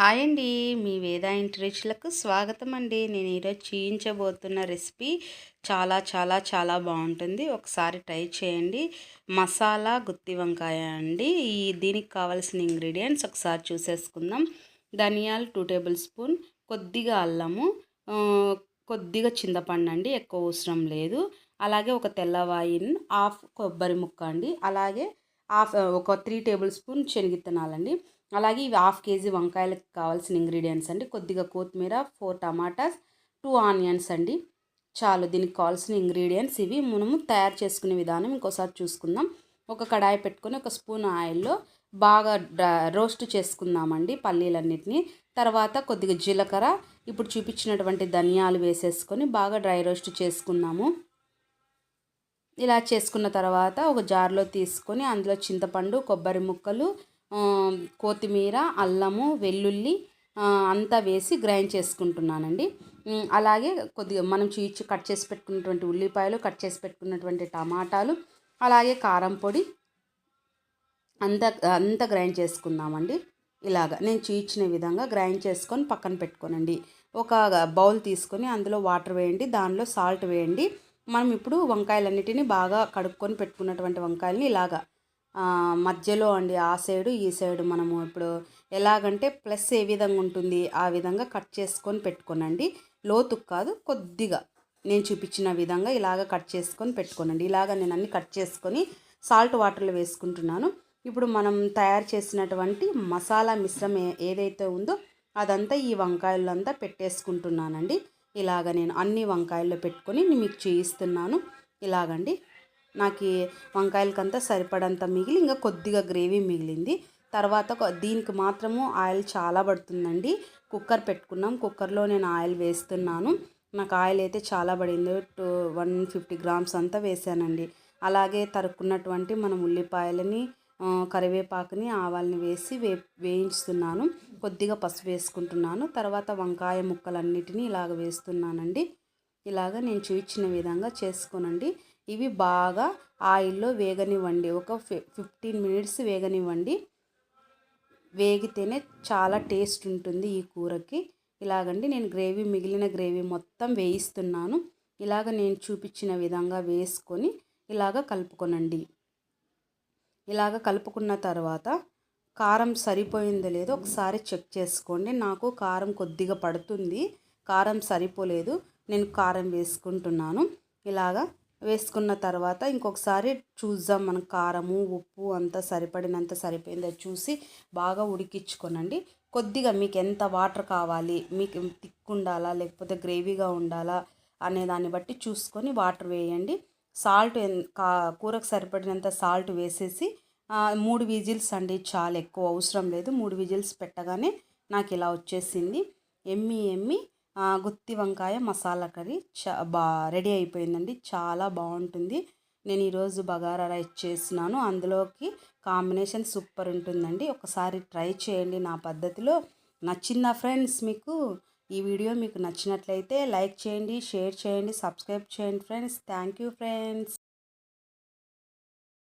Hi అండి. మీ వేద ఇంట్రెస్ట్లకు స్వాగతం అండి నేను ఈరోజు చేయించబోతున్న రెసిపీ చాలా చాలా చాలా బాగుంటుంది. ఒకసారి ట్రై చేయండి. మసాలా గుత్తి వంకాయ అండి. ఈ దీనికి కావాల్సిన ఇంగ్రీడియంట్స్ ఒకసారి చూసేసుకుందాం. ధనియాలు టూ టేబుల్ స్పూన్ కొద్దిగా అల్లము కొద్దిగా చింతపండు అండి ఎక్కువ అవసరం లేదు. అలాగే ఒక తెల్లవాయిన్ హాఫ్ కొబ్బరి ముక్క అండి. అలాగే హాఫ్ ఒక త్రీ టేబుల్ స్పూన్ శనగిత్తనాలండి. అలాగే ఇవి హాఫ్ కేజీ వంకాయలకు కావాల్సిన ఇంగ్రీడియంట్స్ అండి. కొద్దిగా కొత్తిమీర ఫోర్ టమాటాస్ టూ ఆనియన్స్ అండి. చాలు దీనికి కావాల్సిన ఇంగ్రీడియంట్స్ ఇవి. మనము తయారు చేసుకునే విధానం ఇంకోసారి చూసుకుందాం. ఒక కడాయి పెట్టుకొని ఒక స్పూన్ ఆయిల్లో బాగా రోస్ట్ చేసుకుందామండి పల్లీలన్నిటిని. తర్వాత కొద్దిగా జీలకర్ర ఇప్పుడు చూపించినటువంటి ధనియాలు వేసేసుకొని బాగా డ్రై రోస్ట్ చేసుకుందాము. ఇలా చేసుకున్న తర్వాత ఒక జార్లో తీసుకొని అందులో చింతపండు కొబ్బరి ముక్కలు కొత్తిమీర అల్లము వెల్లుల్లి అంతా వేసి గ్రైండ్ చేసుకుంటున్నానండి. అలాగే కొద్దిగా మనం చీచి కట్ చేసి పెట్టుకున్నటువంటి ఉల్లిపాయలు కట్ చేసి పెట్టుకున్నటువంటి టమాటాలు అలాగే కారం పొడి అంత అంత గ్రైండ్ చేసుకుందామండి. ఇలాగ నేను చీచిన విధంగా గ్రైండ్ చేసుకొని పక్కన పెట్టుకోనండి. ఒక బౌల్ తీసుకొని అందులో వాటర్ వేయండి దానిలో సాల్ట్ వేయండి. మనం ఇప్పుడు వంకాయలన్నిటిని బాగా కడుక్కొని పెట్టుకున్నటువంటి వంకాయలని ఇలాగా మధ్యలో అండి ఆ సైడు ఈ సైడు మనము ఇప్పుడు ఎలాగంటే ప్లస్ ఏ విధంగా ఉంటుంది ఆ విధంగా కట్ చేసుకొని పెట్టుకోనండి. లోతు కాదు కొద్దిగా నేను చూపించిన విధంగా ఇలాగ కట్ చేసుకొని పెట్టుకోనండి. ఇలాగ నేను అన్ని కట్ చేసుకొని సాల్ట్ వాటర్లో వేసుకుంటున్నాను. ఇప్పుడు మనం తయారు చేసినటువంటి మసాలా మిశ్రమం ఏదైతే ఉందో అదంతా ఈ వంకాయల్లో అంతా పెట్టేసుకుంటున్నానండి. ఇలాగ నేను అన్ని వంకాయల్లో పెట్టుకొని మీకు చేయిస్తున్నాను. ఇలాగండి. నాకు వంకాయలకంతా సరిపడంత మిగిలి ఇంకా కొద్దిగా గ్రేవీ మిగిలింది. తర్వాత దీనికి మాత్రము ఆయిల్ చాలా పడుతుందండి. కుక్కర్ పెట్టుకున్నాం. కుక్కర్లో నేను ఆయిల్ వేస్తున్నాను. నాకు ఆయిల్ అయితే చాలా పడింది. టూ వన్ ఫిఫ్టీ గ్రామ్స్ అంతా వేసానండి. అలాగే తరుక్కున్నటువంటి మనం ఉల్లిపాయలని కరివేపాకుని ఆవాలని వేసి వే వేయించుతున్నాను. కొద్దిగా పసుపు వేసుకుంటున్నాను. తర్వాత వంకాయ ముక్కలన్నిటినీ ఇలాగ వేస్తున్నానండి. ఇలాగ నేను చూపించిన విధంగా చేసుకోనండి. ఇవి బాగా ఆయిల్లో వేగనివ్వండి. ఒక ఫిఫ్టీన్ మినిట్స్ వేగనివ్వండి. వేగితేనే చాలా టేస్ట్ ఉంటుంది ఈ కూరకి. ఇలాగండి నేను గ్రేవీ మిగిలిన గ్రేవీ మొత్తం వేయిస్తున్నాను. ఇలాగ నేను చూపించిన విధంగా వేసుకొని ఇలాగ కలుపుకొనండి. ఇలాగ కలుపుకున్న తర్వాత కారం సరిపోయిందో లేదో ఒకసారి చెక్ చేసుకోండి. నాకు కారం కొద్దిగా పడుతుంది. కారం సరిపోలేదు. నేను కారం వేసుకుంటున్నాను. ఇలాగా వేసుకున్న తర్వాత ఇంకొకసారి చూద్దాం. మనం కారము ఉప్పు అంతా సరిపడినంత సరిపోయిందో చూసి బాగా ఉడికించుకోనండి. కొద్దిగా మీకు ఎంత వాటర్ కావాలి మీకు థిక్ ఉండాలా లేకపోతే గ్రేవీగా ఉండాలా అనే దాన్ని బట్టి చూసుకొని వాటర్ వేయండి. సాల్ట్ కూరకు సరిపడినంత సాల్ట్ వేసేసి మూడు విజిల్స్ అండి చాలా ఎక్కువ అవసరం లేదు. మూడు విజిల్స్ పెట్టగానే నాకు ఇలా వచ్చేసింది. ఎమ్మి ఎమ్మి గుత్తి వంకాయ మసాలా కర్రీ చా బా రెడీ అయిపోయిందండి. చాలా బాగుంటుంది. నేను ఈరోజు బగారా రైస్ చేసినాను అందులోకి కాంబినేషన్ సూపర్ ఉంటుందండి. ఒకసారి ట్రై చేయండి నా పద్ధతిలో. నచ్చిందా ఫ్రెండ్స్ మీకు? ఈ వీడియో మీకు నచ్చినట్లయితే లైక్ చేయండి షేర్ చేయండి సబ్స్క్రైబ్ చేయండి ఫ్రెండ్స్. Thank you friends.